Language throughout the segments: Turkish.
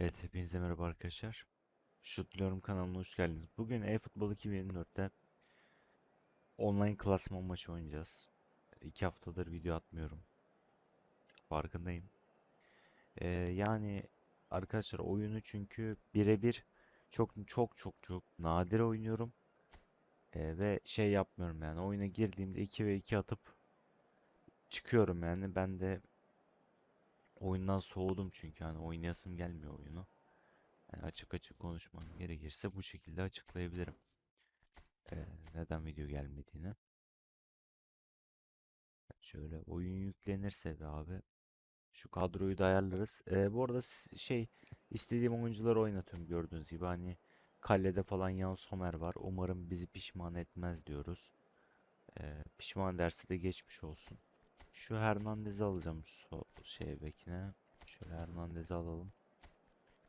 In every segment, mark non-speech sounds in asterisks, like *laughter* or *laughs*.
Evet, hepinize merhaba arkadaşlar. Şutluyorum kanalına hoş geldiniz. Bugün eFootball 2024'te online klasman maçı oynayacağız. İki haftadır video atmıyorum. Farkındayım. Ee, yani arkadaşlar oyunu çünkü birebir çok çok çok çok nadir oynuyorum. Ee, ve şey yapmıyorum yani oyuna girdiğimde 2 ve 2 atıp çıkıyorum yani. Ben de oyundan soğudum çünkü hani oynayasım gelmiyor oyunu. Yani açık açık konuşmam gerekirse bu şekilde açıklayabilirim. Ee, neden video gelmediğini. Şöyle oyun yüklenirse be abi. Şu kadroyu da ayarlarız. Ee, bu arada şey istediğim oyuncuları oynatıyorum gördüğünüz gibi. Hani kalede falan Yan Somer var. Umarım bizi pişman etmez diyoruz. Ee, pişman derse de geçmiş olsun. Şu Hernandez'i alacağım so şey bekine. Şöyle Hernandez'i alalım.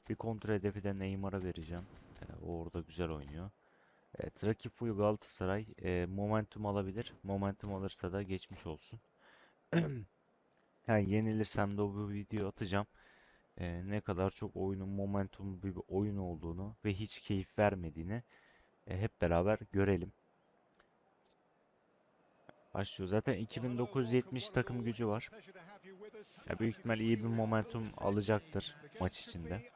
Bir kontra hedefi de Neymar'a vereceğim. Ee, o orada güzel oynuyor. Evet, rakip full Galatasaray. Ee, momentum alabilir. Momentum alırsa da geçmiş olsun. *clears throat* Yani yenilirsem de o bu video atacağım. Ee, ne kadar çok oyunun momentumlu bir oyun olduğunu ve hiç keyif vermediğini e, hep beraber görelim. Başlıyor. Zaten 2970 takım gücü var. Ya büyük ihtimal iyi bir momentum alacaktır maç içinde.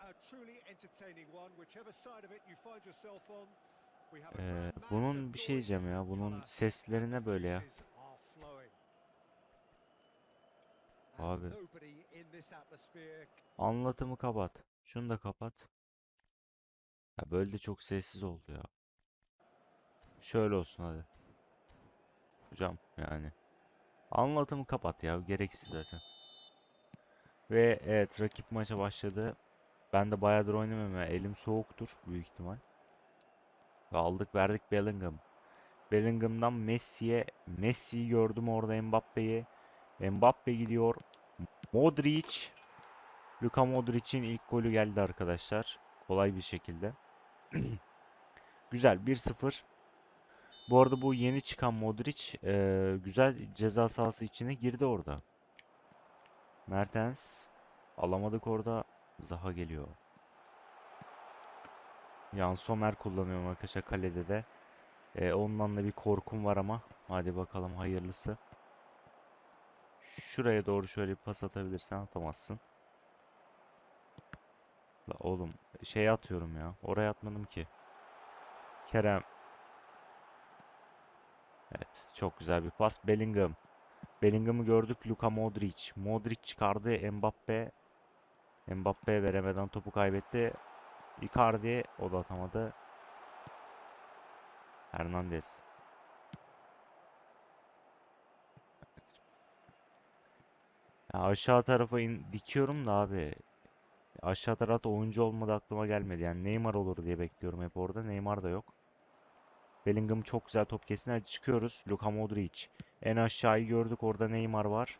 Ee, bunun bir şey diyeceğim ya. Bunun seslerine böyle ya. Abi anlatımı kapat. Şunu da kapat. Ya böyle de çok sessiz oldu ya. Şöyle olsun hadi. Hocam yani. Anlatımı kapat ya. Gereksiz zaten. Ve evet rakip maça başladı. Ben de bayağıdır oynamıyorum ya. Elim soğuktur büyük ihtimal. Ve aldık verdik Bellingham. Bellingham'dan Messi'ye. Messi'yi gördüm orada Mbappe'yi. Mbappe gidiyor. Modric. Luka Modric'in ilk golü geldi arkadaşlar. Kolay bir şekilde. *clears throat* Güzel 1-0. Bu arada bu yeni çıkan Modric eee, güzel ceza sahası içine girdi orada. Mertens alamadık orada. Zaha geliyor. Yan Sommer kullanıyorum arkadaşlar kalede de. Eee, ondan da bir korkum var ama. Hadi bakalım hayırlısı. Şuraya doğru şöyle bir pas atabilirsen atamazsın. La oğlum şey atıyorum ya. Oraya atmadım ki. Kerem. Çok güzel bir pas. Bellingham. Bellingham'ı gördük. Luka Modric. Modric çıkardı. Mbappe. Mbappe'ye veremeden topu kaybetti. Icardi. O da atamadı. Hernandez. Ya aşağı tarafa in, dikiyorum da abi. Aşağı tarafta oyuncu olmadı aklıma gelmedi. Yani Neymar olur diye bekliyorum hep orada. Neymar da yok. Bellingham çok güzel top kesin. Hadi çıkıyoruz. Luka Modric. En aşağıyı gördük. Orada Neymar var.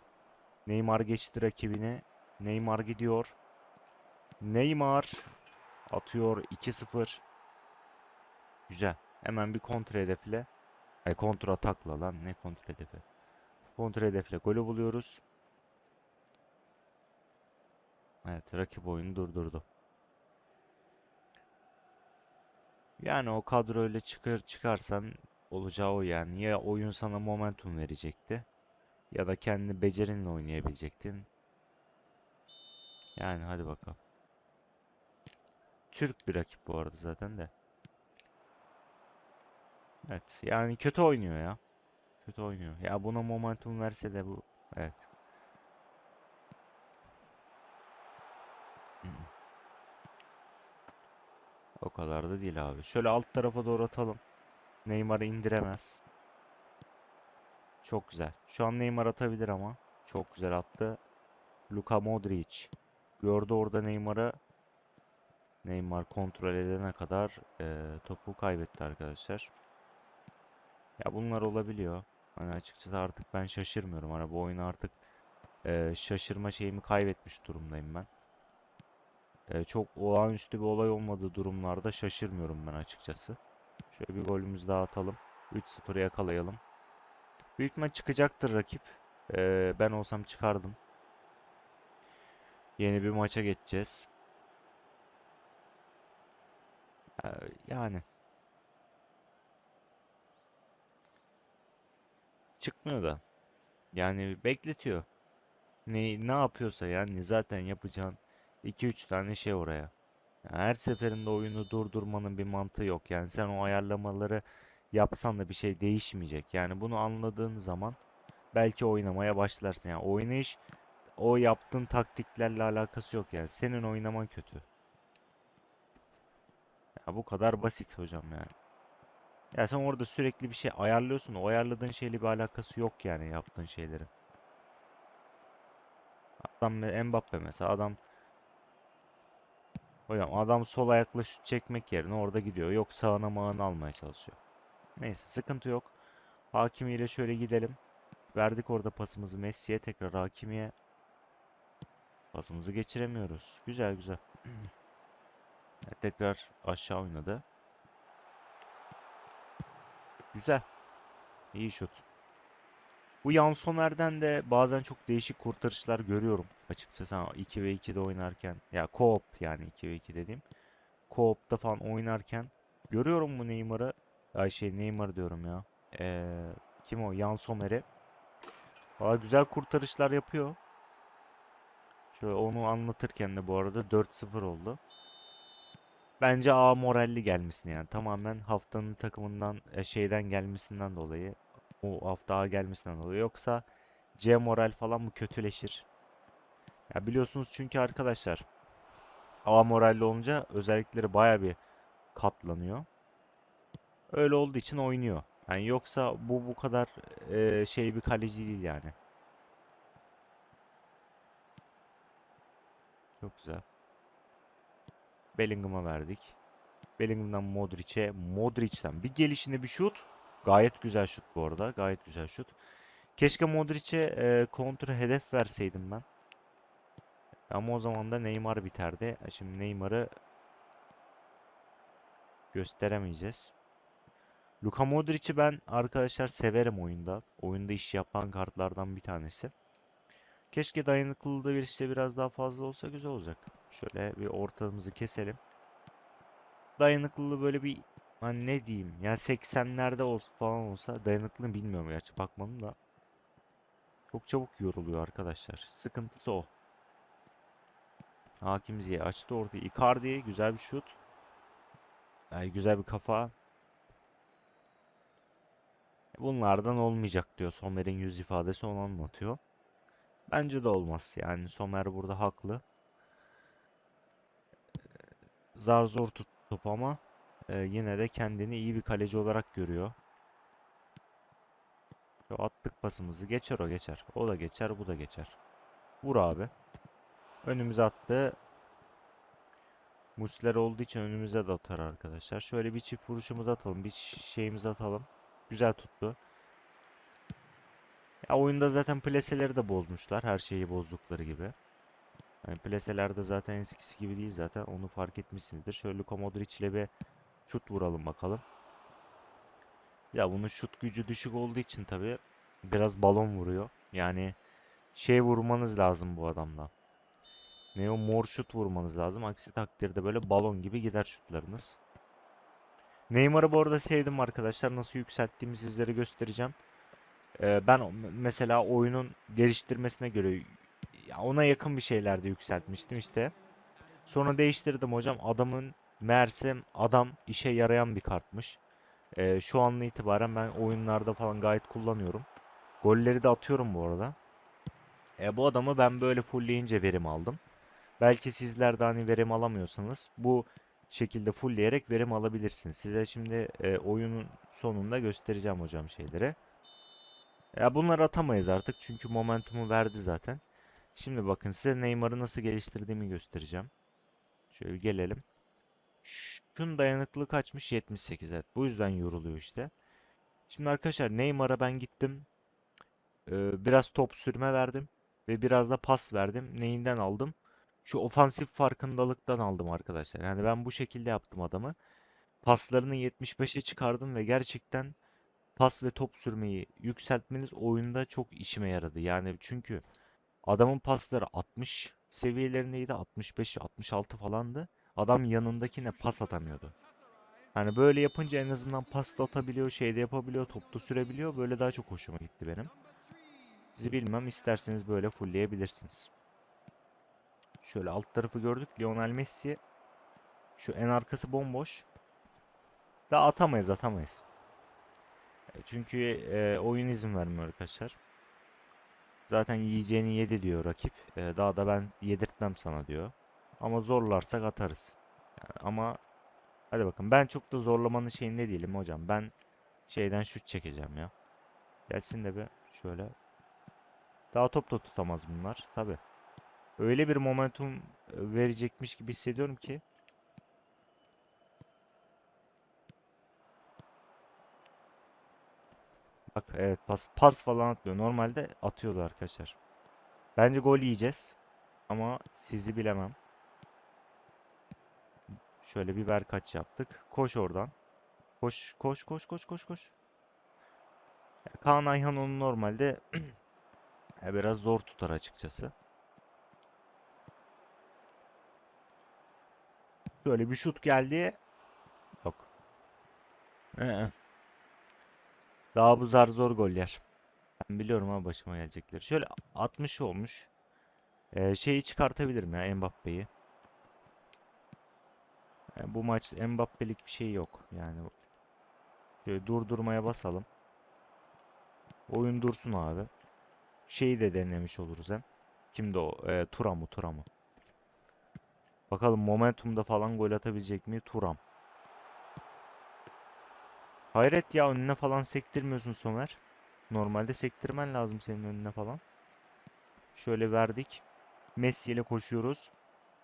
Neymar geçti rakibini. Neymar gidiyor. Neymar atıyor 2-0. Güzel. Hemen bir kontra hedefle. Ay kontra atakla lan. Ne kontra hedefi? Kontra hedefle golü buluyoruz. Evet, rakip oyunu durdurdu. Yani o kadroyla çıkar çıkarsan olacağı o yani. Ya oyun sana momentum verecekti ya da kendi becerinle oynayabilecektin. Yani hadi bakalım. Türk bir rakip bu arada zaten de. Evet, yani kötü oynuyor ya. Kötü oynuyor. Ya buna momentum verse de bu evet. O kadar da değil abi. Şöyle alt tarafa doğru atalım. Neymar'ı indiremez. Çok güzel. Şu an Neymar atabilir ama. Çok güzel attı. Luka Modric. Gördü orada Neymar'ı. Neymar kontrol edene kadar eee, topu kaybetti arkadaşlar. Ya bunlar olabiliyor. Hani açıkçası artık ben şaşırmıyorum. Hani bu oyunu artık eee, şaşırma şeyimi kaybetmiş durumdayım ben. Eee, çok olağanüstü bir olay olmadığı durumlarda şaşırmıyorum ben açıkçası. Şöyle bir golümüzü daha atalım. 3-0 yakalayalım. Büyük ihtimal çıkacaktır rakip. Eee, ben olsam çıkardım. Yeni bir maça geçeceğiz. Ee, yani çıkmıyor da. Yani bekletiyor. Ne ne yapıyorsa yani zaten yapacağın 2-3 tane şey oraya. Her seferinde oyunu durdurmanın bir mantığı yok. Yani sen o ayarlamaları yapsan da bir şey değişmeyecek. Yani bunu anladığın zaman belki oynamaya başlarsın. Yani oynayış o yaptığın taktiklerle alakası yok yani. Senin oynaman kötü. Ya bu kadar basit hocam yani. Ya sen orada sürekli bir şey ayarlıyorsun. O ayarladığın şeyle bir alakası yok yani yaptığın şeylerin. Adam Mbappe mesela adam hocam adam sol ayakla şut çekmek yerine orada gidiyor. Yok sağına mağına almaya çalışıyor. Neyse sıkıntı yok. Hakimi ile şöyle gidelim. Verdik orada pasımızı Messi'ye tekrar Hakimi'ye. Pasımızı geçiremiyoruz. Güzel güzel. *clears throat* Tekrar aşağı oynadı. Güzel. İyi şut. Bu Yan Somer'den de bazen çok değişik kurtarışlar görüyorum. Açıkçası ha, 2 ve 2'de oynarken. Ya co-op yani 2 ve 2 dediğim. Co-op'ta falan oynarken. Görüyorum bu Neymar'ı. Ay şey Neymar diyorum ya. Ee, kim o? Yan Somer'i. Valla güzel kurtarışlar yapıyor. Şöyle onu anlatırken de bu arada 4-0 oldu. Bence A moralli gelmesini yani tamamen haftanın takımından e, şeyden gelmesinden dolayı o hafta A gelmesinden dolayı yoksa C moral falan bu kötüleşir. Ya biliyorsunuz çünkü arkadaşlar A moralli olunca özellikleri baya bir katlanıyor. Öyle olduğu için oynuyor. Yani yoksa bu bu kadar e, şey bir kaleci değil yani. Çok güzel. Bellingham'a verdik. Bellingham'dan Modric'e. Modric'ten bir gelişinde bir şut. Gayet güzel şut bu arada. Gayet güzel şut. Keşke Modric'e e, kontra hedef verseydim ben. Ama o zaman da Neymar biterdi. E, Şimdi Neymar'ı gösteremeyeceğiz. Luka Modric'i ben arkadaşlar severim oyunda. Oyunda iş yapan kartlardan bir tanesi. Keşke dayanıklılığı bir işte biraz daha fazla olsa güzel olacak. Şöyle bir ortalığımızı keselim. Dayanıklılığı böyle bir hani ne diyeyim ya 80'lerde olsa falan olsa dayanıklılığını bilmiyorum gerçi bakmadım da. Çok çabuk yoruluyor arkadaşlar. Sıkıntısı o. Hakim Ziyech açtı orada. Icardi güzel bir şut. Yani güzel bir kafa. Bunlardan olmayacak diyor. Somer'in yüz ifadesi onu anlatıyor. Bence de olmaz. Yani Somer burada haklı. Zar zor tut top ama e, yine de kendini iyi bir kaleci olarak görüyor. Şu attık pasımızı. Geçer o geçer. O da geçer bu da geçer. Vur abi. Önümüze attı. Musler olduğu için önümüze de atar arkadaşlar. Şöyle bir çift vuruşumuzu atalım. Bir şeyimizi atalım. Güzel tuttu. Ya oyunda zaten plaseleri de bozmuşlar. Her şeyi bozdukları gibi. Yani plaselerde zaten eskisi gibi değil zaten. Onu fark etmişsinizdir. Şöyle Luka Modric ile bir şut vuralım bakalım. Ya bunun şut gücü düşük olduğu için tabi biraz balon vuruyor. Yani şey vurmanız lazım bu adamla. Ne o mor şut vurmanız lazım. Aksi takdirde böyle balon gibi gider şutlarınız. Neymar'ı bu arada sevdim arkadaşlar. Nasıl yükselttiğimi sizlere göstereceğim. Ee, ben mesela oyunun geliştirmesine göre ya ona yakın bir şeylerde yükseltmiştim işte. Sonra değiştirdim hocam. Adamın meğersem adam işe yarayan bir kartmış. Ee, şu anla itibaren ben oyunlarda falan gayet kullanıyorum. Golleri de atıyorum bu arada. E, bu adamı ben böyle fullleyince verim aldım. Belki sizler de hani verim alamıyorsanız bu şekilde fullleyerek verim alabilirsiniz. Size şimdi e, oyunun sonunda göstereceğim hocam şeyleri. Ya bunları atamayız artık çünkü momentumu verdi zaten. Şimdi bakın size Neymar'ı nasıl geliştirdiğimi göstereceğim. Şöyle gelelim. Şunun dayanıklılığı kaçmış? 78 evet. Bu yüzden yoruluyor işte. Şimdi arkadaşlar Neymar'a ben gittim. Ee, biraz top sürme verdim. Ve biraz da pas verdim. Neyinden aldım? Şu ofansif farkındalıktan aldım arkadaşlar. Yani ben bu şekilde yaptım adamı. Paslarını 75'e çıkardım ve gerçekten pas ve top sürmeyi yükseltmeniz oyunda çok işime yaradı. Yani çünkü adamın pasları 60 seviyelerindeydi. 65 66 falandı. Adam yanındakine pas atamıyordu. Hani böyle yapınca en azından pasta atabiliyor, şeyde yapabiliyor, toplu sürebiliyor. Böyle daha çok hoşuma gitti benim. Sizi bilmem isterseniz böyle fullleyebilirsiniz. Şöyle alt tarafı gördük. Lionel Messi. Şu en arkası bomboş. Daha atamayız atamayız. E, Çünkü e, oyun izin vermiyor arkadaşlar. Zaten yiyeceğini yedi diyor rakip. E, daha da ben yedirtmem sana diyor. Ama zorlarsak atarız. Yani ama hadi bakın ben çok da zorlamanın şeyinde değilim hocam. Ben şeyden şut çekeceğim ya. Gelsin de bir şöyle. Daha top da tutamaz bunlar. Tabi. Öyle bir momentum verecekmiş gibi hissediyorum ki. Bak evet pas pas falan atmıyor. Normalde atıyordu arkadaşlar. Bence gol yiyeceğiz. Ama sizi bilemem. Şöyle bir ver kaç yaptık. Koş oradan. Koş koş koş koş koş koş. Kaan Ayhan onu normalde *clears throat* biraz zor tutar açıkçası. Şöyle bir şut geldi. Yok. Ee. Daha bu zar zor gol yer. Ben biliyorum ama başıma gelecekleri. Şöyle 60 olmuş. Ee, şeyi çıkartabilirim ya Mbappe'yi. Yani bu maç Mbappe'lik bir şey yok. Yani şöyle durdurmaya basalım. Oyun dursun abi. Şeyi de denemiş oluruz hem. Kimdi o? Ee, Turam'ı Turam'ı. Bakalım momentumda falan gol atabilecek mi? Turam. Hayret ya önüne falan sektirmiyorsun Somer. Normalde sektirmen lazım senin önüne falan. Şöyle verdik. Messi ile koşuyoruz.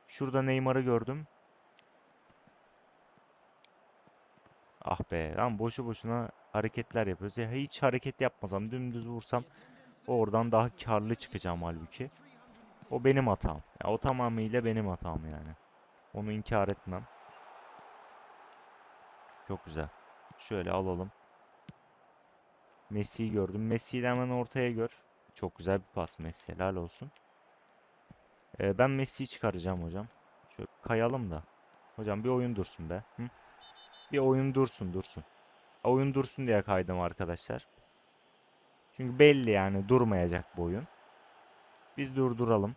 Şurada Neymar'ı gördüm. Ah be lan boşu boşuna hareketler yapıyoruz. Ya hiç hareket yapmasam dümdüz vursam oradan daha karlı çıkacağım halbuki. O benim hatam. Ya, o tamamıyla benim hatam yani. Onu inkar etmem. Çok güzel. Şöyle alalım. Messi'yi gördüm. Messi'yi de hemen ortaya gör. Çok güzel bir pas Messi. Helal olsun. Ee, ben Messi'yi çıkaracağım hocam. Şöyle kayalım da. Hocam bir oyun dursun be. Hı? Bir oyun dursun dursun. Oyun dursun diye kaydım arkadaşlar. Çünkü belli yani durmayacak bu oyun. Biz durduralım.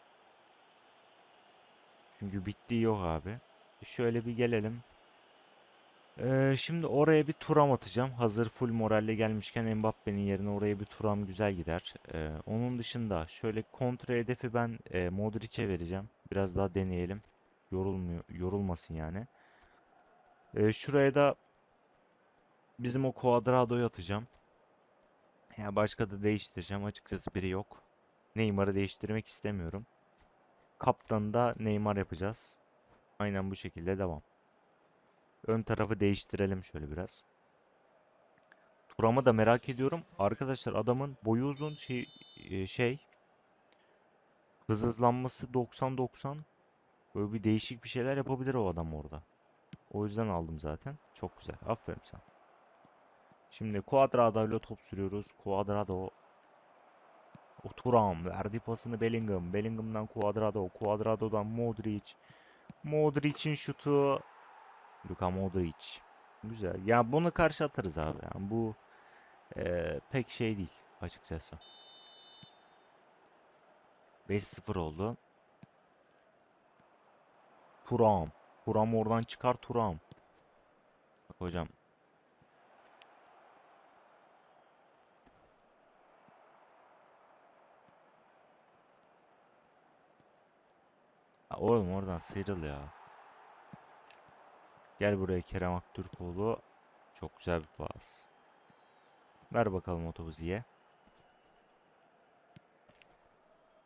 Çünkü bittiği yok abi. Şöyle bir gelelim. Ee, şimdi oraya bir turam atacağım. Hazır full moralle gelmişken Mbappe'nin yerine oraya bir turam güzel gider. Ee, onun dışında şöyle kontra hedefi ben e, Modric'e vereceğim. Biraz daha deneyelim. Yorulmuyor, yorulmasın yani. Ee, şuraya da bizim o Cuadrado'yu atacağım. Ya başka da değiştireceğim. Açıkçası biri yok. Neymar'ı değiştirmek istemiyorum. Kaptanı da Neymar yapacağız. Aynen bu şekilde devam. Ön tarafı değiştirelim şöyle biraz. Turam'ı da merak ediyorum. Arkadaşlar adamın boyu uzun şey e, şey hız hızlanması 90-90 böyle bir değişik bir şeyler yapabilir o adam orada. O yüzden aldım zaten. Çok güzel. Aferin sana. Şimdi Cuadrado ile top sürüyoruz. Cuadrado o Turam verdi pasını Bellingham. Bellingham'dan Cuadrado. Cuadrado'dan Modric. Modric'in şutu Luka Modric. Güzel. Ya bunu karşı atarız abi. Yani bu eee, pek şey değil açıkçası. 5-0 oldu. Turam. Turam oradan çıkar Turam. Bak hocam. Ha, oğlum oradan sıyrıl ya. Gel buraya Kerem Aktürkoğlu. Çok güzel bir pas. Ver bakalım otobüsü ye.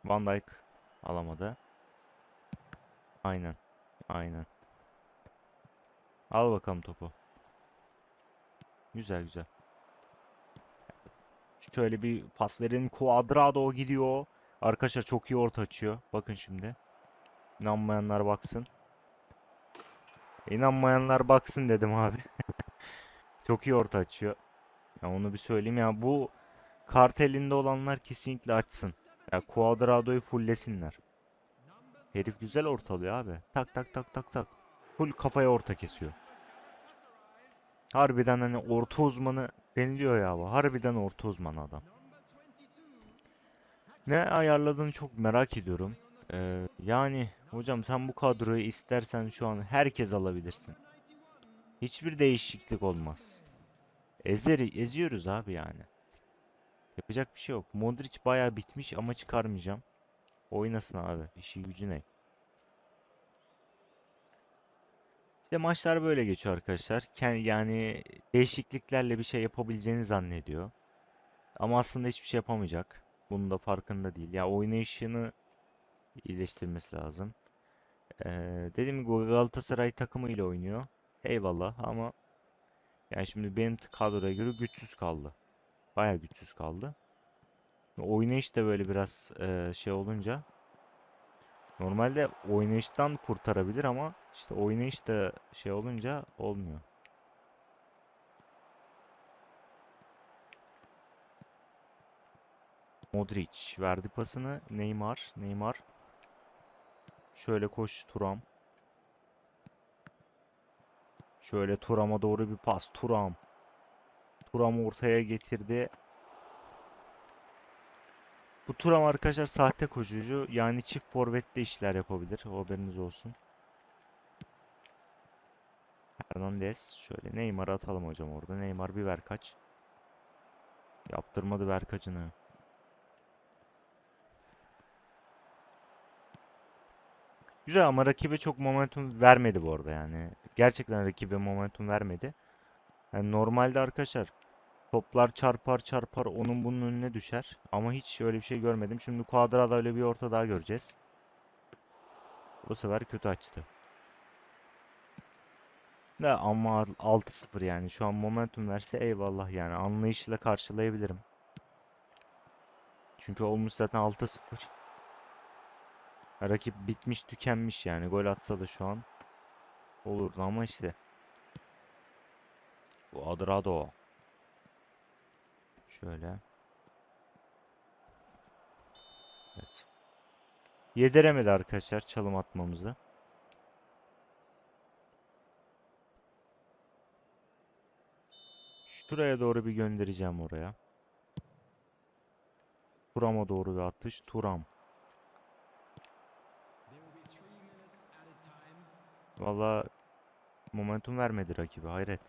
Van Dijk alamadı. Aynen. Aynen. Al bakalım topu. Güzel güzel. Şöyle bir pas verelim. Cuadrado gidiyor. Arkadaşlar çok iyi orta açıyor. Bakın şimdi. İnanmayanlar baksın. İnanmayanlar baksın dedim abi. *laughs* Çok iyi orta açıyor. Ya onu bir söyleyeyim ya bu kart elinde olanlar kesinlikle açsın. Ya Cuadrado'yu fulllesinler. Herif güzel ortalıyor abi. Tak tak tak tak tak. Full kafaya orta kesiyor. Harbiden hani orta uzmanı deniliyor ya bu. Harbiden orta uzman adam. Ne ayarladığını çok merak ediyorum. Ee, yani hocam sen bu kadroyu istersen şu an herkes alabilirsin. Hiçbir değişiklik olmaz. Ezeri eziyoruz abi yani. Yapacak bir şey yok. Modric bayağı bitmiş ama çıkarmayacağım. Oynasın abi. İşi gücü ne? İşte maçlar böyle geçiyor arkadaşlar. Yani değişikliklerle bir şey yapabileceğini zannediyor. Ama aslında hiçbir şey yapamayacak. Bunun da farkında değil. Ya oynayışını iyileştirmesi lazım. Ee, dediğim gibi Galatasaray takımı ile oynuyor. Eyvallah ama yani şimdi benim kadroya göre güçsüz kaldı. Baya güçsüz kaldı. Oynayış da böyle biraz e, şey olunca normalde oynayıştan kurtarabilir ama işte oynayış da şey olunca olmuyor. Modric verdi pasını. Neymar. Neymar. Şöyle koş Turam. Şöyle Turam'a doğru bir pas. Turam. Turam ortaya getirdi. Bu Turam arkadaşlar sahte koşucu. Yani çift forvette işler yapabilir. O haberiniz olsun. Hernandez. Şöyle Neymar'ı atalım hocam orada. Neymar bir ver kaç. Yaptırmadı ver. Güzel ama rakibe çok momentum vermedi bu arada yani. Gerçekten rakibe momentum vermedi. Yani normalde arkadaşlar toplar çarpar çarpar onun bunun önüne düşer. Ama hiç öyle bir şey görmedim. Şimdi Cuadra'da öyle bir orta daha göreceğiz. Bu sefer kötü açtı. Ne ama 6-0 yani. Şu an momentum verse eyvallah yani. Anlayışla karşılayabilirim. Çünkü olmuş zaten 6-0. Rakip bitmiş tükenmiş yani. Gol atsa da şu an olurdu ama işte. Bu Adrado. Şöyle. Evet. Yediremedi arkadaşlar çalım atmamızı. Şuraya doğru bir göndereceğim oraya. Turam'a doğru bir atış. Turam. Valla momentum vermedi rakibi hayret.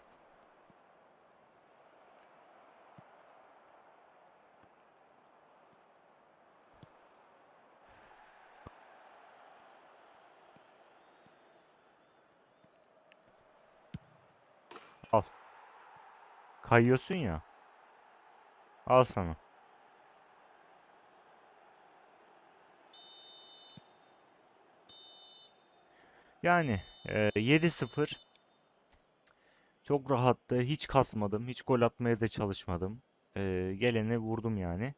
Al. Kayıyorsun ya. Al sana. Yani e, 7-0 çok rahattı. Hiç kasmadım. Hiç gol atmaya da çalışmadım. E, gelene vurdum yani.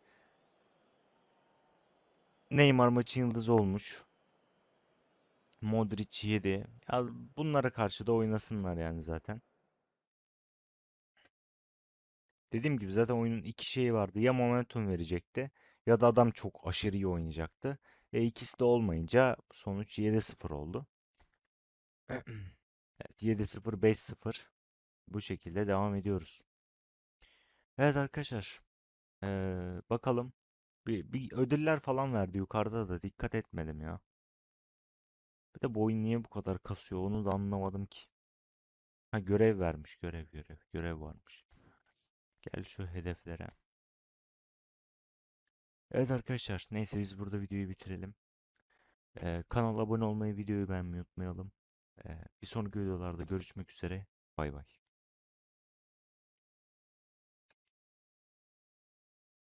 Neymar maçın yıldızı olmuş. Modric 7. Ya bunlara karşı da oynasınlar yani zaten. Dediğim gibi zaten oyunun iki şeyi vardı. Ya momentum verecekti ya da adam çok aşırı iyi oynayacaktı. E ikisi de olmayınca sonuç 7-0 oldu. *clears throat* Evet 7-0 5-0 bu şekilde devam ediyoruz. Evet arkadaşlar ee, bakalım bir, bir ödüller falan verdi yukarıda da dikkat etmedim ya. Bir de bu oyun niye bu kadar kasıyor onu da anlamadım ki. Ha görev vermiş görev görev görev varmış. Gel şu hedeflere. Evet arkadaşlar neyse biz burada videoyu bitirelim. Ee, kanala abone olmayı videoyu beğenmeyi unutmayalım. Ee, bir sonraki videolarda görüşmek üzere. Bay bay.